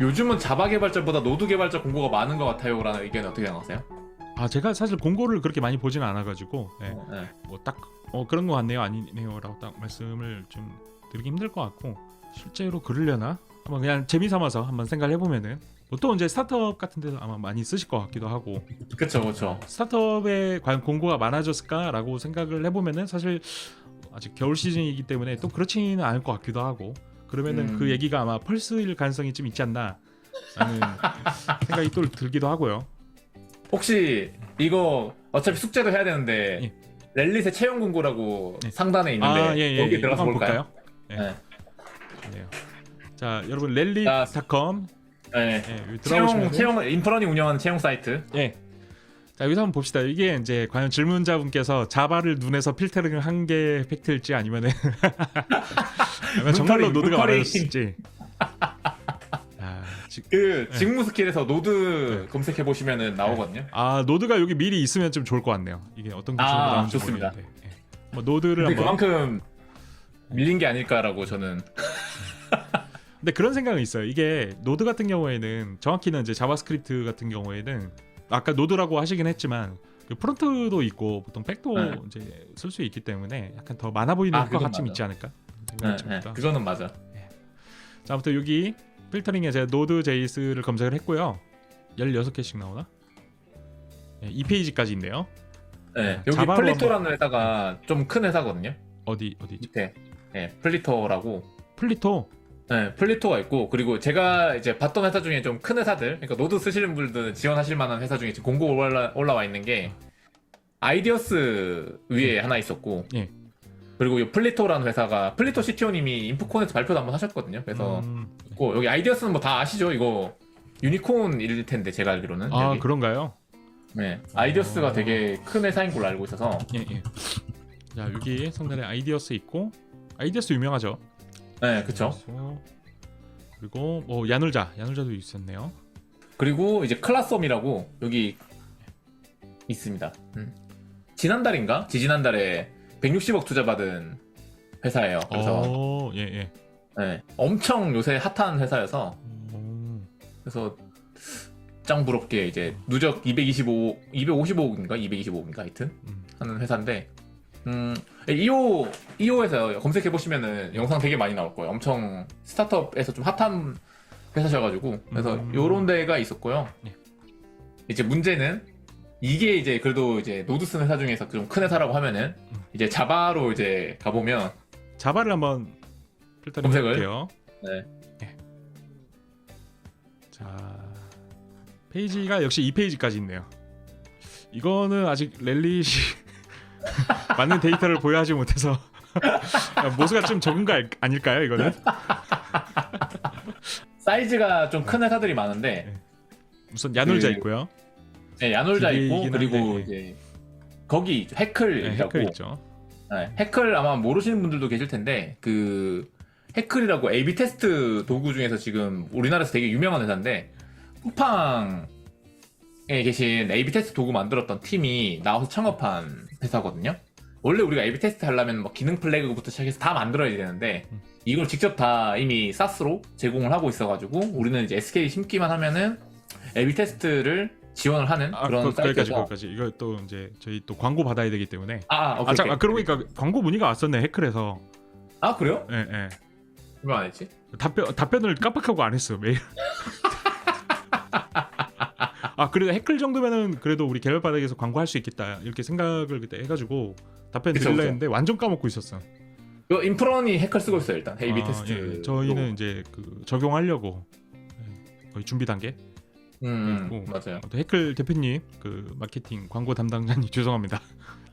요즘은 자바 개발자보다 노드 개발자 공고가 많은 것 같아요라는 의견이 어떻게 생각하세요? 아 제가 사실 공고를 그렇게 많이 보지는 않아가지고 네. 네. 뭐딱 어, 그런 거 같네요 아니네요라고 딱 말씀을 좀 드리기 힘들 것 같고 실제로 그러려나 한번 그냥 재미 삼아서 한번 생각을 해보면은 보통 이제 스타트업 같은 데서 아마 많이 쓰실 것 같기도 하고 그쵸 그쵸. 스타트업에 과연 공고가 많아졌을까라고 생각을 해보면은 사실 아직 겨울 시즌이기 때문에 또 그렇지는 않을 것 같기도 하고 그러면은 음. 그 얘기가 아마 펄스일 가능성이 좀 있지 않나 라는 생각이 또 들기도 하고요. 혹시 이거 어차피 숙제도 해야 되는데 예. 렐릿의 채용 공고라고 예. 상단에 있는데 아, 예, 예, 거기 예. 들어가서 한번 볼까요? 네. 네. 좋네요. 자, 여러분 랠리닷컴 네. 예, 채용 채용 인프런이 운영하는 채용 사이트. 예. 자, 여기서 한번 봅시다. 이게 이제 과연 질문자분께서 자바를 눈에서 필터링을 한 게 팩트일지 아니면은 정말로 노드가 문터링. 많아졌을지. 아, 지, 그 네. 직무 스킬에서 노드 검색해 보시면은 나오거든요. 아, 노드가 여기 미리 있으면 좀 좋을 것 같네요. 이게 어떤 기준으로 아, 나오는지 좋습니다. 모르겠는데. 예. 뭐 노드를 근데 한번 그만큼 밀린 게 아닐까라고 저는 근데 그런 생각은 있어요. 이게 노드 같은 경우에는 정확히는 이제 자바스크립트 같은 경우에는 아까 노드라고 하시긴 했지만 그 프론트도 있고 보통 백도 네. 이제 쓸 수 있기 때문에 약간 더 많아 보이는 아, 것 그건 맞아. 있지 않을까? 네, 네. 그거는 맞아. 자, 아무튼 여기 필터링에 제가 노드 제이스를 검색을 했고요. 16개씩 나오나? 네, 2페이지까지 있네요. 네, 여기 플리토라는 회사가 좀 큰 회사거든요. 어디 어디죠? 밑에 네, 플리토라고 플리토. 네, 플리토가 있고 그리고 제가 이제 봤던 회사 중에 좀 큰 회사들, 그러니까 노드 쓰시는 분들은 지원하실 만한 회사 중에 지금 공고 올라, 올라와 있는 게 아이디어스 위에 하나 있었고, 예. 그리고 이 플리토라는 회사가 플리토 CTO님이 인프콘에서 발표도 한번 하셨거든요. 그래서 음, 있고 여기 아이디어스는 뭐 다 아시죠? 이거 유니콘일 텐데 제가 알기로는 아, 여기. 그런가요? 네, 아이디어스가 어. 되게 큰 회사인 걸로 알고 있어서 예, 예. 자, 여기 상단에 아이디어스 있고 아이디어스 유명하죠. 네. 그래서 그리고 뭐 야놀자, 야놀자도 있었네요. 그리고 이제 클라썸이라고 여기 있습니다. 음. 지난달인가? 지지난달에 160억 투자 받은 회사예요. 그래서 어, 예, 예. 네, 엄청 요새 핫한 회사여서 오, 그래서 짱 부럽게 이제 누적 225, 255억인가? 225억인가 하여튼 음. 하는 회사인데 음, 2호 2호에서 검색해 보시면은 영상 되게 많이 나올 거예요. 엄청 스타트업에서 좀 핫한 회사셔가지고 그래서 음. 요런 데가 있었고요. 네. 이제 문제는 이게 이제 그래도 이제 노드 쓰는 회사 중에서 좀 큰 회사라고 하면은 음. 이제 자바로 이제 가보면 자바를 한번 필터링 검색을? 해볼게요. 네. 자, 페이지가 역시 2 페이지까지 있네요. 이거는 아직 랠리시 맞는 데이터를 보유하지 못해서 모수가 좀 적은 거 알- 아닐까요? 이거는 사이즈가 좀 큰 회사들이 많은데 우선 야놀자 그- 있고요. 네, 야놀자 있고 기계이긴 그리고 한데, 이제 거기 네, 해클이라고 해클 있죠. 네, 해클 아마 모르시는 분들도 계실 텐데 그 해클이라고 A/B 테스트 도구 중에서 지금 우리나라에서 되게 유명한 회사인데 쿠팡에 계신 A/B 테스트 도구 만들었던 팀이 나와서 창업한 회사거든요. 원래 우리가 A/B 테스트 하려면 뭐 기능 플래그부터 시작해서 다 만들어야 되는데 음. 이걸 직접 다 이미 SaaS로 제공을 하고 있어가지고 우리는 이제 SK 심기만 하면은 A/B 테스트를 지원을 하는 아, 그런 그, 거기까지 사이트여서 거기까지. 이거 또 이제 저희 또 광고 받아야 되기 때문에. 아, 오케이, 아, 자, 오케이. 아 그러고 보니까 광고 문의가 왔었네 해클에서. 아 그래요? 예, 예. 왜 안 했지? 답변 답변을 깜빡하고 안 했어 메일. 아 그래도 해클 정도면은 그래도 우리 개발 바닥에서 광고할 수 있겠다 이렇게 생각을 그때 해가지고 답변 그쵸, 그쵸. 했는데 완전 까먹고 있었어. 이거 인프런이 해클 쓰고 있어요 일단 A/B 아, 테스트. 예, 저희는 이제 그 적용하려고 예, 거의 준비 단계. 음, 있고. 음 맞아요. 또 해클 대표님 그 마케팅 광고 담당자님 죄송합니다.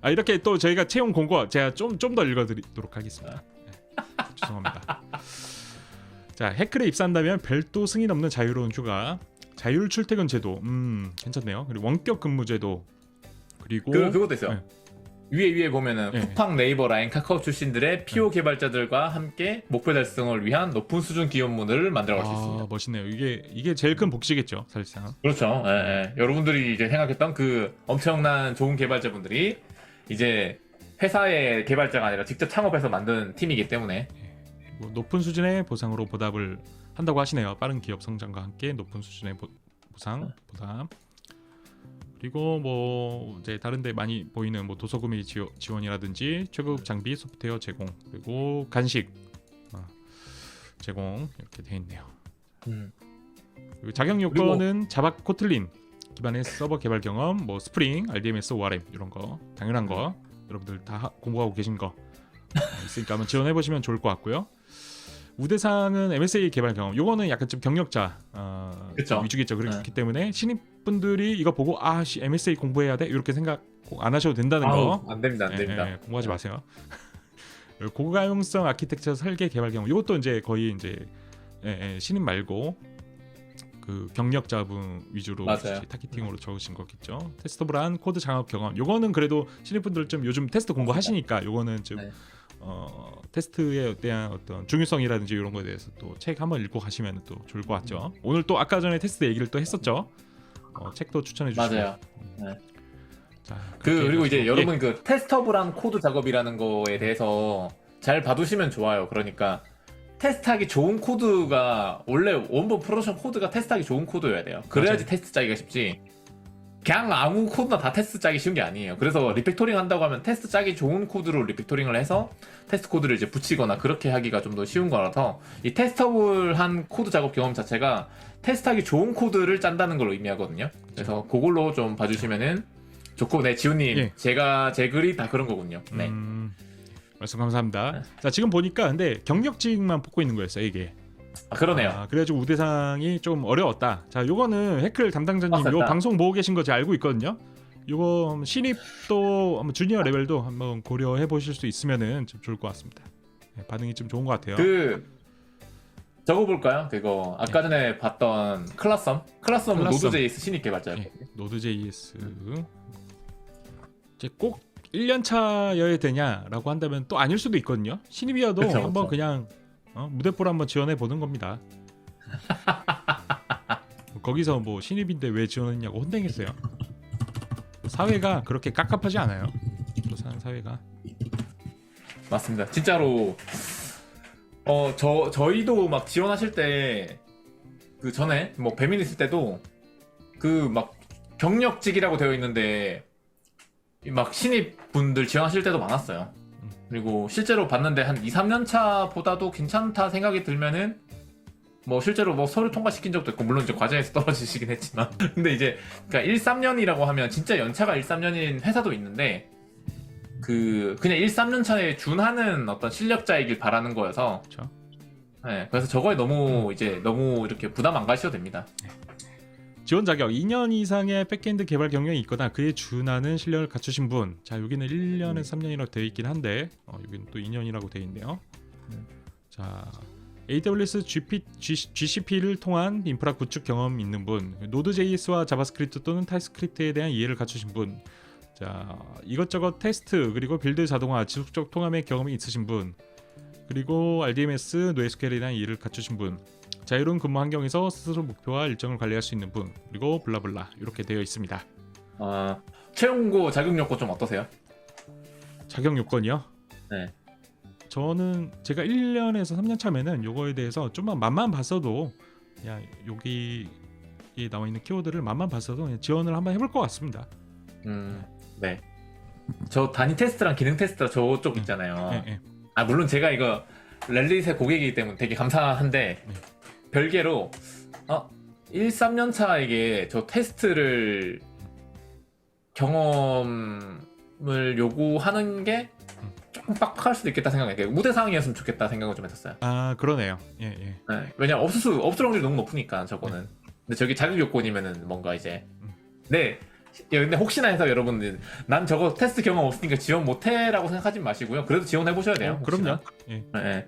아 이렇게 또 저희가 채용 공고 제가 좀 좀 더 읽어드리도록 하겠습니다. 예, 죄송합니다. 자 해클에 입사한다면 별도 승인 없는 자유로운 휴가, 자율 출퇴근 제도, 음 괜찮네요. 그리고 원격 근무 제도, 그리고 그 그것도 있어요. 네. 위에 위에 보면은 네. 쿠팡, 네이버, 라인, 카카오 출신들의 PO 개발자들과 함께 목표 달성을 위한 높은 수준 기업문을 만들어갈 수아 있습니다. 멋있네요. 이게 이게 제일 큰 복지겠죠 사실상. 그렇죠. 예, 예. 여러분들이 이제 생각했던 그 엄청난 좋은 개발자분들이 이제 회사의 개발자가 아니라 직접 창업해서 만든 팀이기 때문에 그리고 높은 수준의 보상으로 보답을 한다고 하시네요. 빠른 기업 성장과 함께 높은 수준의 보, 보상 보답. 그리고 뭐 이제 다른데 많이 보이는 뭐 도서 구매 지원, 지원이라든지 최고급 장비 소프트웨어 제공 그리고 간식 어, 제공 이렇게 돼 있네요. 음. 그리고 자격 요건은 자바 코틀린 기반의 서버 개발 경험, 뭐 스프링, RDMS, ORM 이런 거 당연한 거 여러분들 다 하- 공부하고 계신 거 어, 있으니까 한번 지원해 보시면 좋을 것 같고요. 우대상은 MSA 개발 경험. 요거는 약간 좀 경력자 어. 위주겠죠. 그렇기 네. 때문에 신입 분들이 이거 보고 아 씨, MSA 공부해야 돼 이렇게 생각 꼭 안 하셔도 된다는 거. 아우, 안 됩니다, 안 예, 됩니다. 예, 공부하지 마세요. 고가용성 아키텍처 설계 개발 경험. 이것도 이제 거의 이제 예, 예, 신입 말고 그 경력자분 위주로 맞아요. 타겟팅으로 적으신 거겠죠. 테스터블한 코드 장업 경험. 요거는 그래도 신입분들 좀 요즘 테스트 공부하시니까 요거는 좀 네. 어, 테스트에 대한 어떤 중요성이라든지 이런 거에 대해서 또 책 한번 읽고 가시면 또 좋을 것 같죠. 오늘 또 아까 전에 테스트 얘기를 또 했었죠. 어, 책도 추천해 주시고. 맞아요. 네. 자, 그 그리고 이제 여러분 그 테스터블한 코드 작업이라는 거에 대해서 잘 봐두시면 좋아요. 그러니까 테스트하기 좋은 코드가 원래 원본 프로덕션 코드가 테스트하기 좋은 코드여야 돼요. 그래야지 맞아요. 테스트 짜기가 쉽지. 그냥 아무 코드나 다 테스트 짜기 쉬운 게 아니에요. 그래서 리팩토링 한다고 하면 테스트 짜기 좋은 코드로 리팩토링을 해서 테스트 코드를 이제 붙이거나 그렇게 하기가 좀 더 쉬운 거라서 이 테스터블한 코드 작업 경험 자체가 테스트하기 좋은 코드를 짠다는 걸 의미하거든요. 그래서 그걸로 좀 봐주시면은 좋고, 네 지훈님, 예. 제가 제 글이 다 그런 거군요. 네. 음, 말씀 감사합니다. 네. 자 지금 보니까 근데 경력직만 뽑고 있는 거였어요 이게. 아, 그러네요. 아, 그래가지고 우대상이 좀 어려웠다. 자 요거는 해클 담당자님 요. 방송 보고 계신 거 제가 알고 있거든요. 요거 신입도 한번 주니어 레벨도 한번 고려해 보실 수 있으면은 좀 좋을 것 같습니다. 네, 반응이 좀 좋은 것 같아요. 그 적어 볼까요? 그거 아까 전에 봤던 클라썸, 클라썸은 네. 클라썸. 노드.js 신입 개발자예요. 예, 노드.js 이제 꼭 1년 차여야 되냐라고 한다면 또 아닐 수도 있거든요. 신입이어도 그쵸, 한번 그쵸. 그냥 어, 무대포로 한번 지원해 보는 겁니다. 거기서 뭐 신입인데 왜 지원했냐고 혼내겠어요. 사회가 그렇게 깝깝하지 않아요. 또 사는 사회가 맞습니다. 진짜로 어 저 저희도 막 지원하실 때 그 전에 뭐 배민 있을 때도 그 막 경력직이라고 되어 있는데 이막 신입 분들 지원하실 때도 많았어요. 그리고 실제로 봤는데 한 2, 3년 차보다도 괜찮다 생각이 들면은 뭐 실제로 뭐 서류 통과시킨 적도 있고 물론 이제 과정에서 떨어지시긴 했지만 근데 이제 그러니까 1, 3년이라고 하면 진짜 연차가 1, 3년인 회사도 있는데 그 그냥 1, 3년 차에 준하는 어떤 실력자이길 바라는 거여서 그렇죠. 네, 그래서 저거에 너무 이제 너무 이렇게 부담 안 가셔도 됩니다. 지원 자격 2년 이상의 백엔드 개발 경력이 있거나 그에 준하는 실력을 갖추신 분. 자 여기는 1년에 음. 3년이라고 되어 있긴 한데 어, 여기는 또 2년이라고 되어 있네요. 음. 자 AWS GP, G, p 를 통한 인프라 구축 경험 있는 분, 노드.js와 자바스크립트 또는 타입스크립트에 대한 이해를 갖추신 분, 자 이것저것 테스트 그리고 빌드 자동화 지속적 통합의 경험이 있으신 분, 그리고 RDMS, NoSQL에 대한 이해를 갖추신 분, 자유로운 근무 환경에서 스스로 목표와 일정을 관리할 수 있는 분, 그리고 블라블라 이렇게 되어 있습니다. 아 채용고 자격 요건 좀 어떠세요? 자격 요건이요? 네. 저는 제가 1년에서 3년 차면은 요거에 대해서 좀만 맛만 봤어도 그냥 여기 에 나와 있는 키워드를 맛만 봤어도 그냥 지원을 한번 해볼 것 같습니다. 음, 네. 저 단위 테스트랑 기능 테스트 저쪽 있잖아요. 예, 예. 아 물론 제가 이거 렐릿의 고객이기 때문에 되게 감사한데 네. 별개로 어 1, 3년 차에게 저 테스트를 경험을 요구하는 게 조금 빡빡할 수도 있겠다 생각해요. 무대 상황이었으면 좋겠다 생각을 좀 했었어요. 아 그러네요. 예, 예. 네, 왜냐 없을 수 없을 확률이 너무 높으니까 저거는. 근데 저기 자격 요건이면은 뭔가 이제 음. 네. 예, 근데 혹시나 해서 여러분들 난 저거 테스트 경험 없으니까 지원 못해라고 생각하지 마시고요. 그래도 지원해 보셔야 돼요. 어, 혹시나. 그럼요. 예. 네, 네.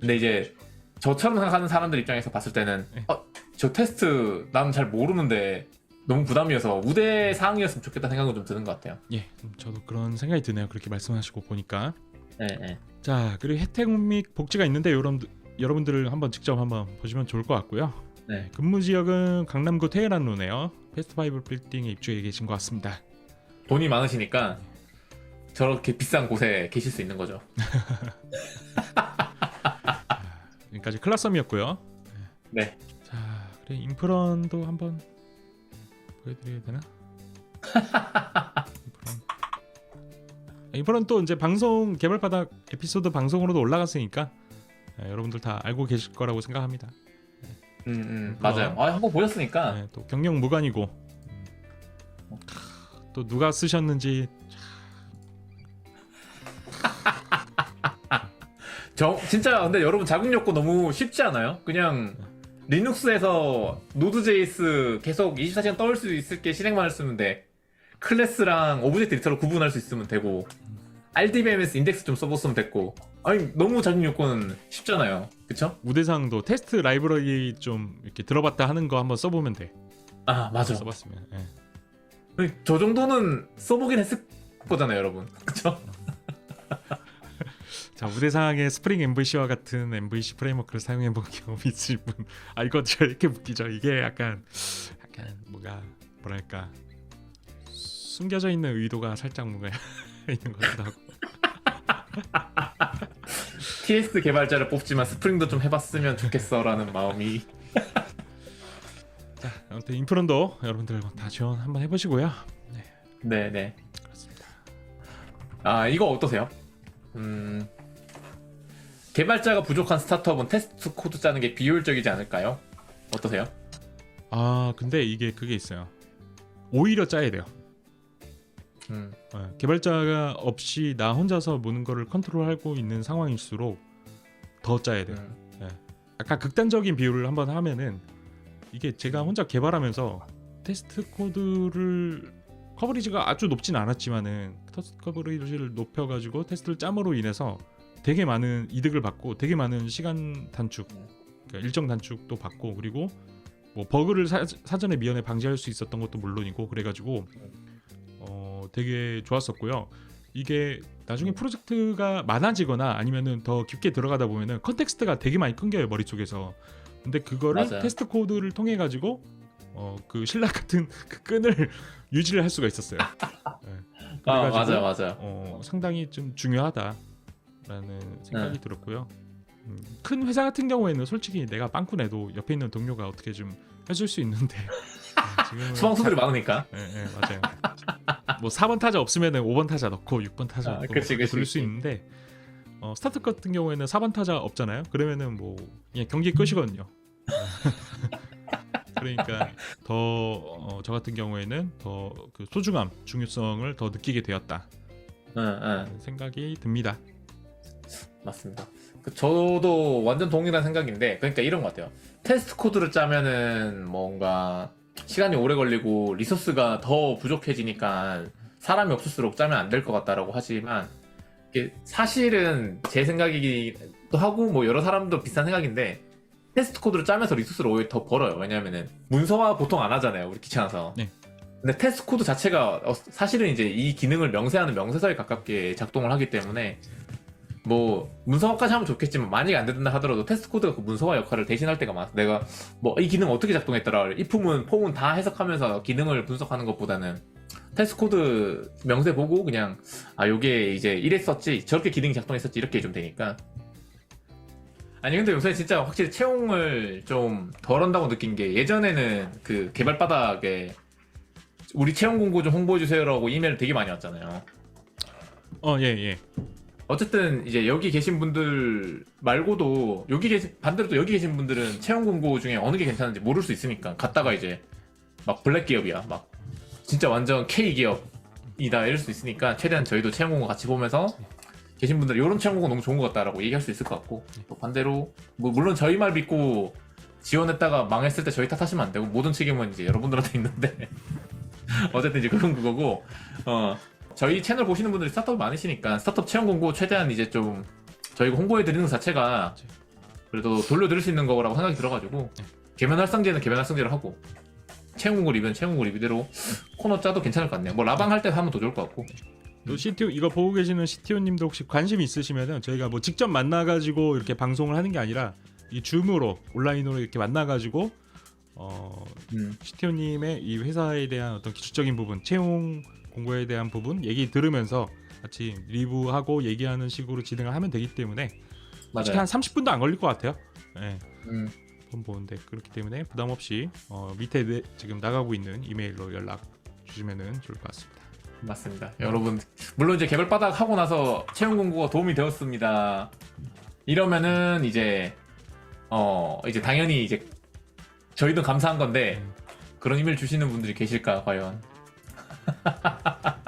근데 이제 저처럼 생각하는 사람들 입장에서 봤을 때는 네. 어, 저 테스트 난 잘 모르는데 너무 부담이어서 우대 사항이었으면 좋겠다 생각은 좀 드는 것 같아요. 예, 음, 저도 그런 생각이 드네요. 그렇게 말씀하시고 보니까. 네, 네. 자, 그리고 혜택 및 복지가 있는데 여러분 여러분들을 한번 직접 한번 보시면 좋을 것 같고요. 네. 근무 지역은 강남구 테헤란로네요. 페스트 파이브 빌딩에 입주해 계신 것 같습니다. 돈이 많으시니까 저렇게 비싼 곳에 계실 수 있는 거죠. 여기까지 클라썸이었고요. 네. 자, 그래 인프런도 한번 보여드려야 되나? 인프런. 인프런 또 이제 방송 개발바닥 에피소드 방송으로도 올라갔으니까 예, 여러분들 다 알고 계실 거라고 생각합니다. 음, 음. 맞아요. 아, 한번 보셨으니까 예, 또 경력 무관이고 음. 또 누가 쓰셨는지 저 진짜 근데 여러분 자국 욕구 너무 쉽지 않아요? 그냥 리눅스에서 노드.js 계속 24시간 떠올 수 있을 게 실행만을 쓰면 돼. 클래스랑 오브젝트 리터를 구분할 수 있으면 되고 RDBMS 인덱스 좀 써봤으면 됐고 아니 너무 자국 욕구는 쉽잖아요. 그쵸? 우대상도 테스트 라이브러리 좀 이렇게 들어봤다 하는 거 한번 써보면 돼. 아 맞아. 써봤으면. 예. 아니, 저 정도는 써보긴 했을 거잖아요 여러분. 그쵸? 자 우대상의 스프링 MVC와 같은 MVC 프레임워크를 사용해 본 경험이 있을 분. 아 이거 저 이렇게 웃기죠. 이게 약간 약간 뭐가 뭐랄까 숨겨져 있는 의도가 살짝 뭔가 있는 것 같기도 하고. TS 개발자를 뽑지만 스프링도 좀 해봤으면 좋겠어라는 마음이 자 아무튼 인프론도 여러분들 다 지원 한번 해보시고요. 네네. 그렇습니다. 아 이거 어떠세요? 음 개발자가 부족한 스타트업은 테스트 코드 짜는 게 비효율적이지 않을까요? 어떠세요? 아 근데 이게 그게 있어요. 오히려 짜야 돼요. 음, 어, 개발자가 없이 나 혼자서 모든 거를 컨트롤하고 있는 상황일수록 더 짜야 돼요. 음, 약간 극단적인 비율을 한번 하면은 이게 제가 혼자 개발하면서 테스트 코드를 커버리지가 아주 높진 않았지만은 테스트 커버리지를 높여가지고 테스트를 짬으로 인해서 되게 많은 이득을 받고 되게 많은 시간 단축, 그러니까 일정 단축도 받고 그리고 뭐 버그를 사, 사전에 미연에 방지할 수 있었던 것도 물론이고 그래가지고 어 되게 좋았었고요. 이게 나중에 프로젝트가 많아지거나 아니면은 더 깊게 들어가다 보면은 컨텍스트가 되게 많이 끊겨요 머릿속에서. 근데 그거를 맞아요. 테스트 코드를 통해 가지고 어 그 신락 같은 그 끈을 유지를 할 수가 있었어요. 네. 아 맞아요 맞아요. 어, 상당히 좀 중요하다 라는 생각이 네. 들었고요. 음, 큰 회사 같은 경우에는 솔직히 내가 빵꾸 내도 옆에 있는 동료가 어떻게 좀 해줄 수 있는데 네, 수방수들이 많으니까. 예, 예, 맞아요. 뭐 4번 타자 없으면은 5번 타자 넣고 6번 타자 아, 넣고 그치, 수. 있는데 어, 스타트 같은 경우에는 4번 타자 없잖아요. 그러면은 뭐 그냥 경기 끝이거든요. 그러니까 더저 같은 경우에는 더 그 소중함, 중요성을 더 느끼게 되었다 응, 응, 생각이 듭니다. 맞습니다. 그 저도 완전 동일한 생각인데, 그러니까 이런 것 같아요. 테스트 코드를 짜면은 뭔가 시간이 오래 걸리고 리소스가 더 부족해지니까 사람이 없을수록 짜면 안 될 것 같다라고 하지만 이게 사실은 제 생각이기도 하고 뭐 여러 사람도 비슷한 생각인데 테스트 코드를 짜면서 리소스를 오히려 더 벌어요. 왜냐면은 문서화 보통 안 하잖아요. 우리 귀찮아서. 네. 근데 테스트 코드 자체가 어, 사실은 이제 이 기능을 명세하는 명세서에 가깝게 작동을 하기 때문에 뭐 문서화까지 하면 좋겠지만 만약에 안 된다 하더라도 테스트 코드가 그 문서화 역할을 대신할 때가 많아. 내가 뭐 이 기능 어떻게 작동했더라. if은 폼은 다 해석하면서 기능을 분석하는 것보다는 테스트 코드 명세 보고 그냥 아 요게 이제 이랬었지 저렇게 기능이 작동했었지 이렇게 좀 되니까 아니 근데 요새 진짜 확실히 채용을 좀 덜 한다고 느낀 게 예전에는 그 개발 바닥에 우리 채용 공고 좀 홍보해 주세요라고 이메일 되게 많이 왔잖아요. 어, 예, 예. 어쨌든 이제 여기 계신 분들 말고도 여기 계신 반대로 또 여기 계신 분들은 채용 공고 중에 어느 게 괜찮은지 모를 수 있으니까 갔다가 이제 막 블랙 기업이야. 막 진짜 완전 K 기업이다 이럴 수 있으니까 최대한 저희도 채용 공고 같이 보면서 계신 분들 이런 채용 공고 너무 좋은 것 같다라고 얘기할 수 있을 것 같고 또 반대로 뭐 물론 저희 말 믿고 지원했다가 망했을 때 저희 탓하시면 안 되고 모든 책임은 이제 여러분들한테 있는데 어쨌든 이제 그런 그거고. 어 저희 채널 보시는 분들이 스타트업 많으시니까 스타트업 채용 공고 최대한 이제 좀 저희가 홍보해 드리는 것 자체가 그래도 돌려 드릴 수 있는 거라고 생각이 들어가지고 네. 개면 활성제는 개면 활성제를 하고 채용 공고 리뷰는 채용 공고 리뷰대로 코너 짜도 괜찮을 것 같네요. 뭐 라방 할 때 하면 더 좋을 것 같고. 또 CTO 이거 보고 계시는 CTO님도 혹시 관심 있으시면은 저희가 뭐 직접 만나가지고 이렇게 방송을 하는 게 아니라 이 줌으로 온라인으로 이렇게 만나가지고 어 음. CTO님의 이 회사에 대한 어떤 기술적인 부분, 채용 공고에 대한 부분 얘기 들으면서 같이 리뷰하고 얘기하는 식으로 진행을 하면 되기 때문에 맞아요. 한 30분도 안 걸릴 것 같아요. 예, 음, 폰 보는데 그렇기 때문에 부담 없이 어, 밑에 내- 지금 나가고 있는 이메일로 연락 주시면은 좋을 것 같습니다. 맞습니다. 여러분 물론 이제 개발 바닥 하고 나서 채용 공고가 도움이 되었습니다. 이러면은 이제 어 이제 당연히 이제 저희도 감사한 건데 음. 그런 이메일 주시는 분들이 계실까 과연?